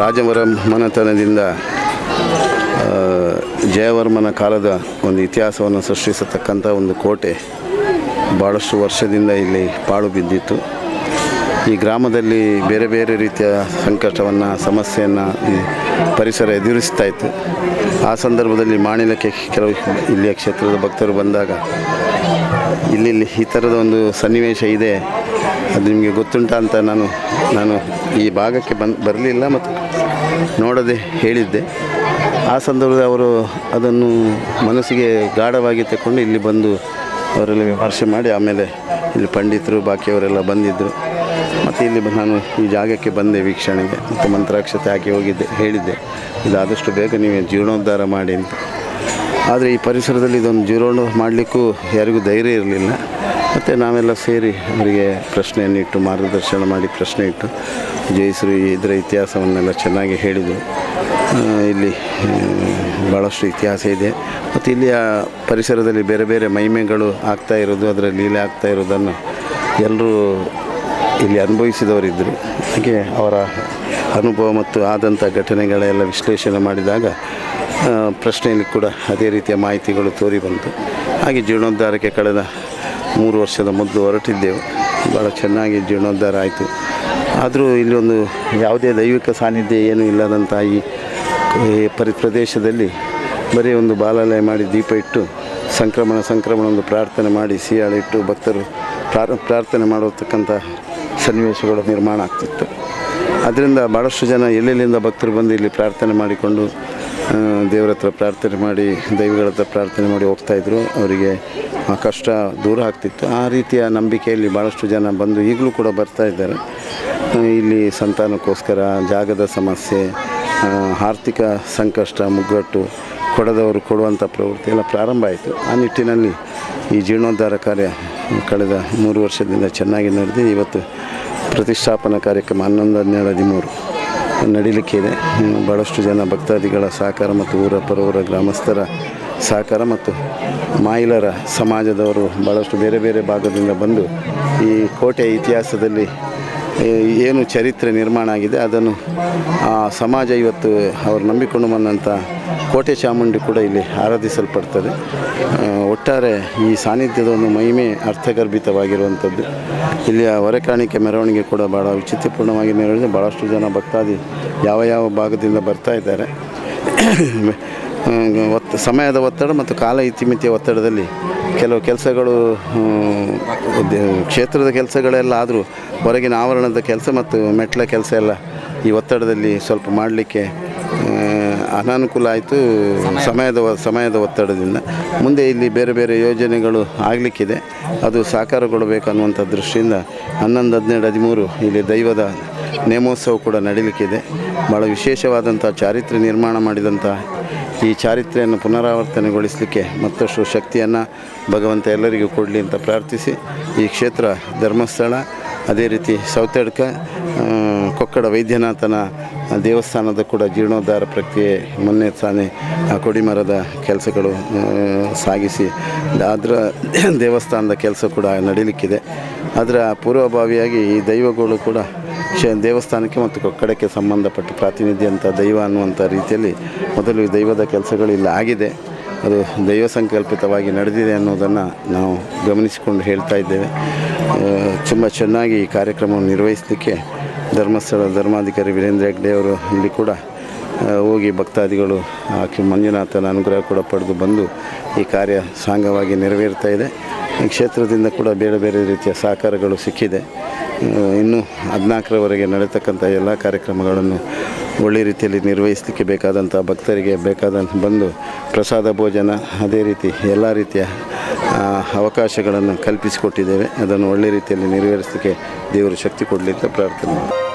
ರಾಜವರ ಮನೆತನದಿಂದ ಜಯವರ್ಮನ ಕಾಲದ ಒಂದು ಇತಿಹಾಸವನ್ನು ಸೃಷ್ಟಿಸತಕ್ಕಂಥ ಒಂದು ಕೋಟೆ ಭಾಳಷ್ಟು ವರ್ಷದಿಂದ ಇಲ್ಲಿ ಪಾಳು ಬಿದ್ದಿತ್ತು. ಈ ಗ್ರಾಮದಲ್ಲಿ ಬೇರೆ ಬೇರೆ ರೀತಿಯ ಸಂಕಷ್ಟವನ್ನು, ಸಮಸ್ಯೆಯನ್ನು ಈ ಪರಿಸರ ಎದುರಿಸ್ತಾ ಇತ್ತು. ಆ ಸಂದರ್ಭದಲ್ಲಿ ಮಾಣಿಲಕ್ಕೆ ಕೆಲವು ಇಲ್ಲಿಯ ಕ್ಷೇತ್ರದ ಭಕ್ತರು ಬಂದಾಗ ಇಲ್ಲಿ ಈ ಥರದ ಒಂದು ಸನ್ನಿವೇಶ ಇದೆ. ಅದು ನಿಮಗೆ ಗೊತ್ತುಂಟ ಅಂತ ನಾನು ನಾನು ಈ ಭಾಗಕ್ಕೆ ಬಂದು, ಬರಲಿಲ್ಲ ಮತ್ತು ನೋಡದೆ ಹೇಳಿದ್ದೆ. ಆ ಸಂದರ್ಭದಲ್ಲಿ ಅವರು ಅದನ್ನು ಮನಸ್ಸಿಗೆ ಗಾಢವಾಗಿ ತಗೊಂಡು ಇಲ್ಲಿ ಬಂದು ಅವರೆಲ್ಲ ವಿಮರ್ಶೆ ಮಾಡಿ, ಆಮೇಲೆ ಇಲ್ಲಿ ಪಂಡಿತರು, ಬಾಕಿಯವರೆಲ್ಲ ಬಂದಿದ್ದರು ಮತ್ತು ಇಲ್ಲಿ ನಾನು ಈ ಜಾಗಕ್ಕೆ ಬಂದೆ ವೀಕ್ಷಣೆಗೆ, ಮತ್ತು ಮಂತ್ರಾಕ್ಷತೆ ಹಾಕಿ ಹೋಗಿದ್ದೆ, ಹೇಳಿದ್ದೆ. ಇದಾದಷ್ಟು ಬೇಗ ನೀವು ಜೀರ್ಣೋದ್ಧಾರ ಮಾಡಿ ಅಂತ. ಆದರೆ ಈ ಪರಿಸರದಲ್ಲಿ ಇದೊಂದು ಜೀರ್ಣೋದ್ಧಾರ ಮಾಡಲಿಕ್ಕೂ ಯಾರಿಗೂ ಧೈರ್ಯ ಇರಲಿಲ್ಲ. ಮತ್ತು ನಾವೆಲ್ಲ ಸೇರಿ ಅವರಿಗೆ ಪ್ರಶ್ನೆಯನ್ನು ಇಟ್ಟು, ಮಾರ್ಗದರ್ಶನ ಮಾಡಿ ಪ್ರಶ್ನೆ ಇಟ್ಟು ಜಯಶ್ರೀ ಇದರ ಇತಿಹಾಸವನ್ನೆಲ್ಲ ಚೆನ್ನಾಗಿ ಹೇಳಿದರು. ಇಲ್ಲಿ ಭಾಳಷ್ಟು ಇತಿಹಾಸ ಇದೆ. ಮತ್ತು ಇಲ್ಲಿಯ ಪರಿಸರದಲ್ಲಿ ಬೇರೆ ಬೇರೆ ಮಹಿಮೆಗಳು ಆಗ್ತಾ ಇರೋದು, ಅದರ ಲೀಲೆ ಆಗ್ತಾ ಇರೋದನ್ನು ಎಲ್ಲರೂ ಇಲ್ಲಿ ಅನುಭವಿಸಿದವರಿದ್ದರು. ಹಾಗೆ ಅವರ ಅನುಭವ ಮತ್ತು ಆದಂಥ ಘಟನೆಗಳೆಲ್ಲ ವಿಶ್ಲೇಷಣೆ ಮಾಡಿದಾಗ ಪ್ರಶ್ನೆಯಲ್ಲಿ ಕೂಡ ಅದೇ ರೀತಿಯ ಮಾಹಿತಿಗಳು ತೋರಿ ಬಂತು. ಹಾಗೆ ಜೀರ್ಣೋದ್ಧಾರಕ್ಕೆ ಕಳೆದ ಮೂರು ವರ್ಷದ ಮೊದಲು ಹೊರಟಿದ್ದೆವು. ಭಾಳ ಚೆನ್ನಾಗಿ ಜೀರ್ಣೋದ್ಧಾರ ಆಯಿತು. ಆದರೂ ಇಲ್ಲಿ ಒಂದು ಯಾವುದೇ ದೈವಿಕ ಸಾನ್ನಿಧ್ಯ ಏನೂ ಇಲ್ಲದಂಥ ಈ ಪರಿ ಪ್ರದೇಶದಲ್ಲಿ ಬರೀ ಒಂದು ಬಾಲಾಲಯ ಮಾಡಿ ದೀಪ ಇಟ್ಟು ಸಂಕ್ರಮಣ ಸಂಕ್ರಮಣ ಒಂದು ಪ್ರಾರ್ಥನೆ ಮಾಡಿ ಸಿಯಾಳಿಟ್ಟು ಭಕ್ತರು ಪ್ರಾರ, ಪ್ರಾರ್ಥನೆ ಮಾಡತಕ್ಕಂಥ ಸನ್ನಿವೇಶಗಳು ನಿರ್ಮಾಣ ಆಗ್ತಿತ್ತು. ಅದರಿಂದ ಭಾಳಷ್ಟು ಜನ ಎಲ್ಲೆಲ್ಲಿಂದ ಭಕ್ತರು ಬಂದು ಇಲ್ಲಿ ಪ್ರಾರ್ಥನೆ ಮಾಡಿಕೊಂಡು ದೇವರ ಹತ್ರ ಪ್ರಾರ್ಥನೆ ಮಾಡಿ, ದೈವಗಳ ಹತ್ರ ಪ್ರಾರ್ಥನೆ ಮಾಡಿ ಹೋಗ್ತಾಯಿದ್ರು ಅವರಿಗೆ ಕಷ್ಟ ದೂರ ಆಗ್ತಿತ್ತು. ಆ ರೀತಿಯ ನಂಬಿಕೆಯಲ್ಲಿ ಭಾಳಷ್ಟು ಜನ ಬಂದು ಈಗಲೂ ಕೂಡ ಬರ್ತಾ ಇದ್ದಾರೆ. ಇಲ್ಲಿ ಸಂತಾನಕ್ಕೋಸ್ಕರ, ಜಾಗದ ಸಮಸ್ಯೆ ಆರ್ಥಿಕ ಸಂಕಷ್ಟ, ಮುಗ್ಗಟ್ಟು, ಕೊಡದವರು ಕೊಡುವಂಥ ಪ್ರವೃತ್ತಿ ಎಲ್ಲ ಪ್ರಾರಂಭ ಆಯಿತು. ಆ ನಿಟ್ಟಿನಲ್ಲಿ ಈ ಜೀರ್ಣೋದ್ಧಾರ ಕಾರ್ಯ ಕಳೆದ ಮೂರು ವರ್ಷದಿಂದ ಚೆನ್ನಾಗಿ ನಡೆದು ಇವತ್ತು ಪ್ರತಿಷ್ಠಾಪನಾ ಕಾರ್ಯಕ್ರಮ ಹನ್ನೊಂದು ಹನ್ನೆರಡು ಹದಿಮೂರು ನಡೀಲಿಕ್ಕಿದೆ. ಭಾಳಷ್ಟು ಜನ ಭಕ್ತಾದಿಗಳ ಸಹಕಾರ ಮತ್ತು ಊರ ಪರವರ ಗ್ರಾಮಸ್ಥರ ಸಹಕಾರ ಮತ್ತು ಮಾಯಿಲರ ಸಮಾಜದವರು ಭಾಳಷ್ಟು ಬೇರೆ ಬೇರೆ ಭಾಗದಿಂದ ಬಂದು ಈ ಕೋಟೆ ಇತಿಹಾಸದಲ್ಲಿ ಏನು ಚರಿತ್ರೆ ನಿರ್ಮಾಣ ಆಗಿದೆ, ಅದನ್ನು ಆ ಸಮಾಜ ಇವತ್ತು ಅವರು ನಂಬಿಕೊಂಡು ಬಂದಂಥ ಕೋಟೆ ಚಾಮುಂಡಿ ಕೂಡ ಇಲ್ಲಿ ಆರಾಧಿಸಲ್ಪಡ್ತದೆ. ಒಟ್ಟಾರೆ ಈ ಸಾನ್ನಿಧ್ಯದ ಒಂದು ಮಹಿಮೆ ಅರ್ಥಗರ್ಭಿತವಾಗಿರುವಂಥದ್ದು. ಇಲ್ಲಿಯ ಹೊರೆಕಾಣಿಕೆ ಮೆರವಣಿಗೆ ಕೂಡ ಭಾಳ ವಿಚಿತ್ರಪೂರ್ಣವಾಗಿ ನೆರವೇರಿದೆ ಭಾಳಷ್ಟು ಜನ ಭಕ್ತಾದಿ ಯಾವ ಯಾವ ಭಾಗದಿಂದ ಬರ್ತಾ ಇದ್ದಾರೆ. ಒತ್ತು ಸಮಯದ ಒತ್ತಡ ಮತ್ತು ಕಾಲ ಇತಿಮಿತಿಯ ಒತ್ತಡದಲ್ಲಿ ಕೆಲವು ಕೆಲಸಗಳು ಕ್ಷೇತ್ರದ ಕೆಲಸಗಳೆಲ್ಲ ಆದರೂ ಹೊರಗಿನ ಆವರಣದ ಕೆಲಸ ಮತ್ತು ಮೆಟ್ಲ ಕೆಲಸ ಎಲ್ಲ ಈ ಒತ್ತಡದಲ್ಲಿ ಸ್ವಲ್ಪ ಮಾಡಲಿಕ್ಕೆ ಅನಾನುಕೂಲ ಆಯಿತು. ಸಮಯದ ಸಮಯದ ಒತ್ತಡದಿಂದ. ಮುಂದೆ ಇಲ್ಲಿ ಬೇರೆ ಬೇರೆ ಯೋಜನೆಗಳು ಆಗಲಿಕ್ಕಿದೆ. ಅದು ಸಾಕಾರಗೊಳ್ಳಬೇಕು ಅನ್ನುವಂಥ ದೃಷ್ಟಿಯಿಂದ ಹನ್ನೊಂದು ಹದಿನೆರಡು ಹದಿಮೂರು ಇಲ್ಲಿ ದೈವದ ನೇಮೋತ್ಸವ ಕೂಡ ನಡೀಲಿಕ್ಕಿದೆ. ಭಾಳ ವಿಶೇಷವಾದಂಥ ಚಾರಿತ್ರ್ಯ ನಿರ್ಮಾಣ ಮಾಡಿದಂಥ ಈ ಚಾರಿತ್ರೆಯನ್ನು ಪುನರಾವರ್ತನೆಗೊಳಿಸಲಿಕ್ಕೆ ಮತ್ತಷ್ಟು ಶಕ್ತಿಯನ್ನು ಭಗವಂತ ಎಲ್ಲರಿಗೂ ಕೊಡಲಿ ಅಂತ ಪ್ರಾರ್ಥಿಸಿ. ಈ ಕ್ಷೇತ್ರ ಧರ್ಮಸ್ಥಳ, ಅದೇ ರೀತಿ ಸೌತಡ್ಕ ಕೊಕ್ಕಡ ವೈದ್ಯನಾಥನ ದೇವಸ್ಥಾನದ ಕೂಡ ಜೀರ್ಣೋದ್ಧಾರ ಪ್ರಕ್ರಿಯೆ ಮೊನ್ನೆ ತಾನೇ ಆ ಕೊಡಿಮರದ ಕೆಲಸಗಳು ಸಾಗಿಸಿ. ಅದರ ದೇವಸ್ಥಾನದ ಕೆಲಸ ಕೂಡ ನಡೀಲಿಕ್ಕಿದೆ. ಅದರ ಪೂರ್ವಭಾವಿಯಾಗಿ ಈ ದೈವಗಳು ಕೂಡ ದೇವಸ್ಥಾನಕ್ಕೆ ಮತ್ತು ಕೊಕ್ಕಡಕ್ಕೆ ಸಂಬಂಧಪಟ್ಟ ಪ್ರಾತಿನಿಧ್ಯ ಅಂತ ದೈವ ಅನ್ನುವಂಥ ರೀತಿಯಲ್ಲಿ ಮೊದಲು ದೈವದ ಕೆಲಸಗಳು ಇಲ್ಲಿ ಆಗಿದೆ. ಅದು ದೈವ ಸಂಕಲ್ಪಿತವಾಗಿ ನಡೆದಿದೆ ಅನ್ನೋದನ್ನು ನಾವು ಗಮನಿಸಿಕೊಂಡು ಹೇಳ್ತಾ ಇದ್ದೇವೆ. ತುಂಬ ಚೆನ್ನಾಗಿ ಈ ಕಾರ್ಯಕ್ರಮವನ್ನು ನಿರ್ವಹಿಸಲಿಕ್ಕೆ ಧರ್ಮಸ್ಥಳ ಧರ್ಮಾಧಿಕಾರಿ ವೀರೇಂದ್ರ ಹೆಗ್ಡೆ ಅವರು ಇಲ್ಲಿ ಕೂಡ ಹೋಗಿ ಭಕ್ತಾದಿಗಳು, ಆಕೆ ಮಂಜುನಾಥನ ಅನುಗ್ರಹ ಕೂಡ ಪಡೆದು ಬಂದು ಈ ಕಾರ್ಯ ಸಾಂಗವಾಗಿ ನೆರವೇರ್ತಾ ಇದೆ. ಕ್ಷೇತ್ರದಿಂದ ಕೂಡ ಬೇರೆ ಬೇರೆ ರೀತಿಯ ಸಹಕಾರಗಳು ಸಿಕ್ಕಿದೆ. ಇನ್ನು ಹದಿನಾಲ್ಕರವರೆಗೆ ನಡೆತಕ್ಕಂಥ ಎಲ್ಲ ಕಾರ್ಯಕ್ರಮಗಳನ್ನು ಒಳ್ಳೆ ರೀತಿಯಲ್ಲಿ ನಿರ್ವಹಿಸಲಿಕ್ಕೆ ಬೇಕಾದಂಥ ಭಕ್ತರಿಗೆ ಬೇಕಾದಂಥ ಬಂದು ಪ್ರಸಾದ ಭೋಜನ, ಅದೇ ರೀತಿ ಎಲ್ಲ ರೀತಿಯ ಅವಕಾಶಗಳನ್ನು ಕಲ್ಪಿಸಿಕೊಟ್ಟಿದ್ದೇವೆ. ಅದನ್ನು ಒಳ್ಳೆ ರೀತಿಯಲ್ಲಿ ನೆರವೇರಿಸಲಿಕ್ಕೆ ದೇವರು ಶಕ್ತಿ ಕೊಡಲಿ ಅಂತ ಪ್ರಾರ್ಥನೆ